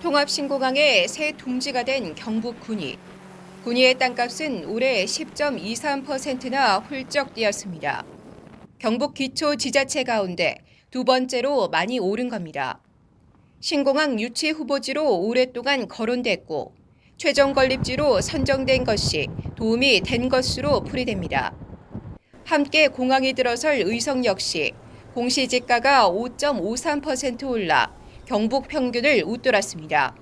통합신공항의 새 둥지가 된 경북 군위. 군위의 땅값은 올해 10.23%나 훌쩍 뛰었습니다. 경북 기초 지자체 가운데 두 번째로 많이 오른 겁니다. 신공항 유치 후보지로 오랫동안 거론됐고 최종 건립지로 선정된 것이 도움이 된 것으로 풀이됩니다. 함께 공항이 들어설 의성 역시 공시지가가 5.53% 올라 경북 평균을 웃돌았습니다.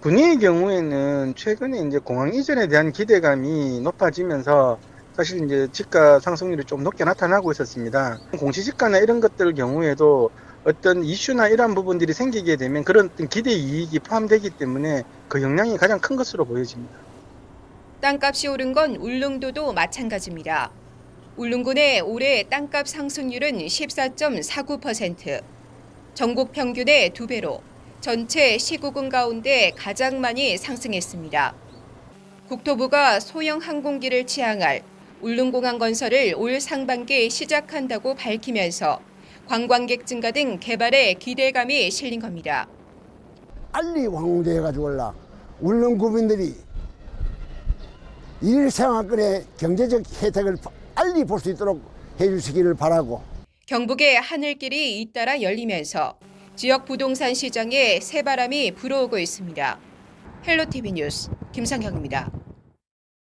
군위의 경우에는 최근에 이제 공항 이전에 대한 기대감이 높아지면서 사실 이제 지가 상승률이 좀 높게 나타나고 있었습니다. 공시지가나 이런 것들 경우에도 어떤 이슈나 이러한 부분들이 생기게 되면 그런 기대 이익이 포함되기 때문에 그 영향이 가장 큰 것으로 보여집니다. 땅값이 오른 건 울릉도도 마찬가지입니다. 울릉군의 올해 땅값 상승률은 14.49%, 전국 평균의 두 배로 전체 시구군 가운데 가장 많이 상승했습니다. 국토부가 소형 항공기를 취항할 울릉공항 건설을 올 상반기 시작한다고 밝히면서 관광객 증가 등 개발에 기대감이 실린 겁니다. 빨리 완공돼 가지고 올라 울릉 구민들이 일생활권의 경제적 혜택을 빨리 볼 수 있도록 해주시기를 바라고 경북의 하늘길이 잇따라 열리면서 지역 부동산 시장에 새바람이 불어오고 있습니다. 헬로티비 뉴스 김상경입니다.